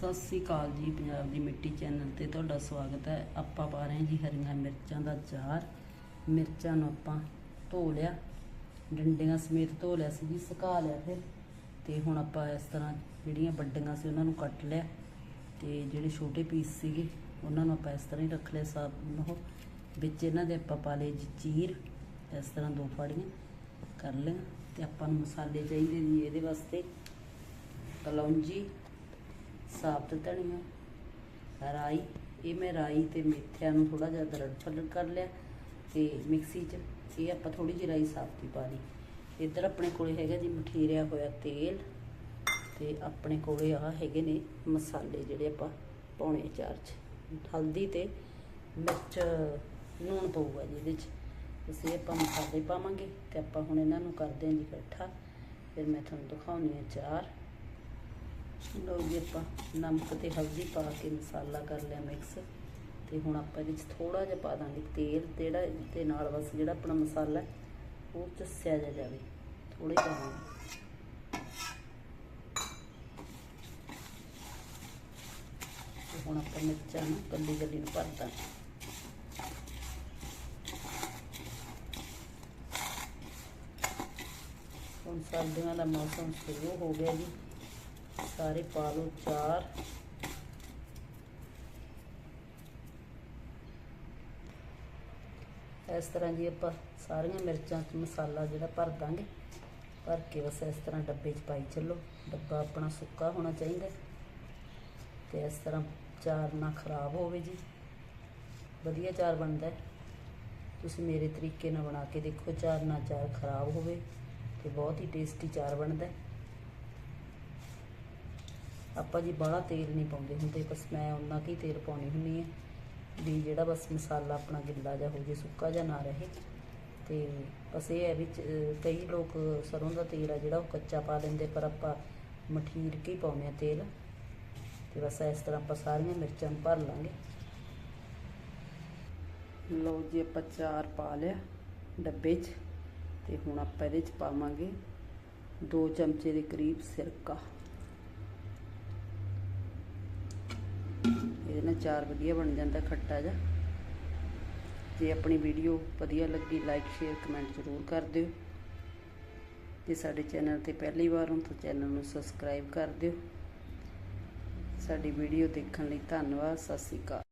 ਸਤਿ ਸ੍ਰੀ ਅਕਾਲ ਜੀ, ਪੰਜਾਬ ਦੀ ਮਿੱਟੀ ਚੈਨਲ ਤੇ ਤੁਹਾਡਾ ਸਵਾਗਤ ਹੈ। ਆਪਾਂ ਪਾ ਰਹੇ ਹਾਂ ਜੀ ਹਰੀਆਂ ਮਿਰਚਾਂ ਦਾ ਚਾਰ ਮਿਰਚਾਂ ਨੂੰ ਆਪਾਂ ਧੋ ਲਿਆ, ਡੰਡੀਆਂ ਸਮੇਤ ਧੋ ਲਿਆ ਸੀ ਜੀ, ਸੁਕਾ ਲਿਆ ਫਿਰ। ਤੇ ਹੁਣ ਆਪਾਂ ਇਸ ਤਰ੍ਹਾਂ ਜਿਹੜੀਆਂ ਵੱਡੀਆਂ ਸੀ ਉਹਨਾਂ ਨੂੰ ਕੱਟ ਲਿਆ। ਤੇ ਜਿਹੜੇ ਛੋਟੇ ਪੀਸ ਸੀਗੇ, ਉਹਨਾਂ ਨੂੰ ਆਪਾਂ ਇਸ ਤਰ੍ਹਾਂ ਹੀ ਰੱਖ ਲਿਆ ਸਭ ਉਹ। ਵਿੱਚ ਇਹਨਾਂ ਦੇ ਆਪਾਂ ਪਾ ਲਏ ਜੀ ਚੀਰ। ਇਸ ਤਰ੍ਹਾਂ ਦੋ ਫਾੜੀਆਂ ਕਰ ਲਿਆ ਤੇ ਆਪਾਂ ਨੂੰ ਮਸਾਲੇ ਚਾਹੀਦੇ ਜੀ ਇਹਦੇ ਵਾਸਤੇ। ਕਲੌਂਜੀ ਸਾਬਤ ਧਨੀਆ ਰਾਈ, ਇਹ ਮੈਂ ਰਾਈ ਤੇ ਮੇਥਿਆਂ ਨੂੰ ਥੋੜਾ ਜਿਹਾ ਦਰੜ ਫਲੜ ਕਰ ਲਿਆ ਤੇ ਮਿਕਸੀ 'ਚ ਇਹ ਆਪਾਂ ਥੋੜੀ ਜਿਹੀ ਰਾਈ ਸਾਬਤੀ ਪਾ ਲਈ। ਇੱਧਰ ਆਪਣੇ ਕੋਲੇ ਹੈਗਾ ਜੀ ਮਠੀਰਿਆ ਹੋਇਆ ਤੇਲ ਤੇ ਆਪਣੇ ਕੋਲੇ ਆ ਹੈਗੇ ਨੇ ਮਸਾਲੇ ਜਿਹੜੇ ਆਪਾਂ ਪਾਉਣੇ ਚਾਰ 'ਚ। ਹਲਦੀ ਤੇ ਮਿਰਚ ਨੂਣ ਪਊਗਾ ਜੀ ਇਹਦੇ 'ਚ। ਅਸੀਂ ਆਪਾਂ ਮਸਾਲੇ ਪਾਵਾਂਗੇ ਤੇ ਆਪਾਂ ਹੁਣ ਇਹਨਾਂ ਨੂੰ ਕਰਦੇ ਹਾਂ ਜੀ ਇਕੱਠਾ। ਫਿਰ ਮੈਂ ਤੁਹਾਨੂੰ ਦਿਖਾਉਣੀ ਹੈ ਚਾਰ। ਲਓ ਜੀ ਆਪਾਂ ਨਮਕ ਤੇ ਹਲਦੀ ਪਾ ਕੇ ਮਸਾਲਾ ਕਰ ਲਿਆ ਮਿਕਸ ਤੇ ਹੁਣ ਆਪਾਂ ਇਹਦੇ ਵਿੱਚ ਥੋੜਾ ਜਿਹਾ ਪਾ ਦਾਂਗੇ ਤੇਲ, ਜਿਹੜਾ ਤੇ ਨਾਲ ਬਸ ਜਿਹੜਾ ਆਪਣਾ ਮਸਾਲਾ ਉਹ ਚਸਿਆ ਜਾਵੇ। ਥੋੜੇ ਪਾਵਾਂਗੇ ਹੁਣ ਆਪਾਂ ਮਿਰਚਾਂ ਨੂੰ ਕੱਲੀ ਕੱਲੀ ਨੂੰ ਭਰ ਦਾਂਗੇ। ਹੁਣ ਸਰਦੀਆਂ ਦਾ ਮੌਸਮ ਸ਼ੁਰੂ ਹੋ ਗਿਆ ਜੀ। ਸਾਰੇ ਪਾ ਲਓ ਚਾਰ। ਇਸ ਤਰ੍ਹਾਂ ਜੀ ਆਪਾਂ ਸਾਰੀਆਂ ਮਿਰਚਾਂ 'ਚ ਮਸਾਲਾ ਜਿਹੜਾ ਭਰ ਦਾਂਗੇ, ਭਰ ਕੇ ਬਸ ਇਸ ਤਰ੍ਹਾਂ ਡੱਬੇ 'ਚ ਪਾਈ ਚੱਲੋ। ਡੱਬਾ ਆਪਣਾ ਸੁੱਕਾ ਹੋਣਾ ਚਾਹੀਦਾ। ਤੇ ਇਸ ਤਰ੍ਹਾਂ ਚਾਰ ਨਾ ਖਰਾਬ ਹੋਵੇ ਜੀ। ਵਧੀਆ ਚਾਰ ਬਣਦਾ ਤੁਸੀਂ ਮੇਰੇ ਤਰੀਕੇ ਨਾਲ ਬਣਾ ਕੇ ਦੇਖੋ, ਚਾਰ ਨਾ ਚਾਰ ਖਰਾਬ ਹੋਵੇ ਤੇ ਬਹੁਤ ਹੀ ਟੇਸਟੀ ਚਾਰ ਬਣਦਾ ਹੈ। ਆਪਾਂ ਜੀ ਬਾਹਲਾ ਤੇਲ ਨਹੀਂ ਪਾਉਂਦੇ ਹੁੰਦੇ ਬਸ ਮੈਂ ਉਹਨਾਂ ਕੀ ਤੇਲ ਪਾਉਣੀ ਹੁੰਦੀ ਹੈ ਵੀ ਜਿਹੜਾ ਬਸ ਮਸਾਲਾ ਆਪਣਾ ਗਿੱਲਾ ਜਿਹਾ ਹੋ ਜੇ ਸੁੱਕਾ ਜਿਹਾ ਨਾ ਰਹੇ। ਤੇ ਬਸ ਇਹ ਹੈ ਵਿੱਚ ਅਹ, ਕਈ ਲੋਕ ਸਰੋਂ ਦਾ ਤੇਲ ਆ ਜਿਹੜਾ ਉਹ ਕੱਚਾ ਪਾ ਦਿੰਦੇ ਪਰ ਆਪਾਂ ਮਠੀਰ ਕੇ ਹੀ ਪਾਉਂਦੇ ਆ ਤੇਲ। ਤੇ ਬਸ ਇਸ ਤਰ੍ਹਾਂ ਆਪਾਂ ਸਾਰੀਆਂ ਮਿਰਚਾਂ ਭਰ ਲਾਂਗੇ। ਲਓ ਜੀ ਆਪਾਂ ਚਾਰ ਪਾ ਲਿਆ ਡੱਬੇ 'ਚ ਤੇ ਹੁਣ ਆਪਾਂ ਇਹਦੇ 'ਚ ਪਾਵਾਂਗੇ 2 ਚਮਚੇ ਦੇ ਕਰੀਬ ਸਿਰਕਾ। ਇਹਦੇ ਚਾਰ ਵਧੀਆ ਬਣ ਜਾਂਦਾ ਖੱਟਾ ਜਿਹਾ। ਜੇ ਆਪਣੀ ਵੀਡੀਓ ਵਧੀਆ ਲੱਗੀ ਲਾਈਕ ਸ਼ੇਅਰ ਕਮੈਂਟ ਜ਼ਰੂਰ ਕਰ ਦਿਓ। ਜੇ ਸਾਡੇ ਚੈਨਲ ਤੇ ਪਹਿਲੀ ਵਾਰ ਹੋ ਤਾਂ ਚੈਨਲ ਨੂੰ ਸਬਸਕ੍ਰਾਈਬ ਕਰ ਦਿਓ। ਸਾਡੀ ਵੀਡੀਓ ਦੇਖਣ ਲਈ ਧੰਨਵਾਦ, ਸਤਿ ਸ਼੍ਰੀ ਅਕਾਲ।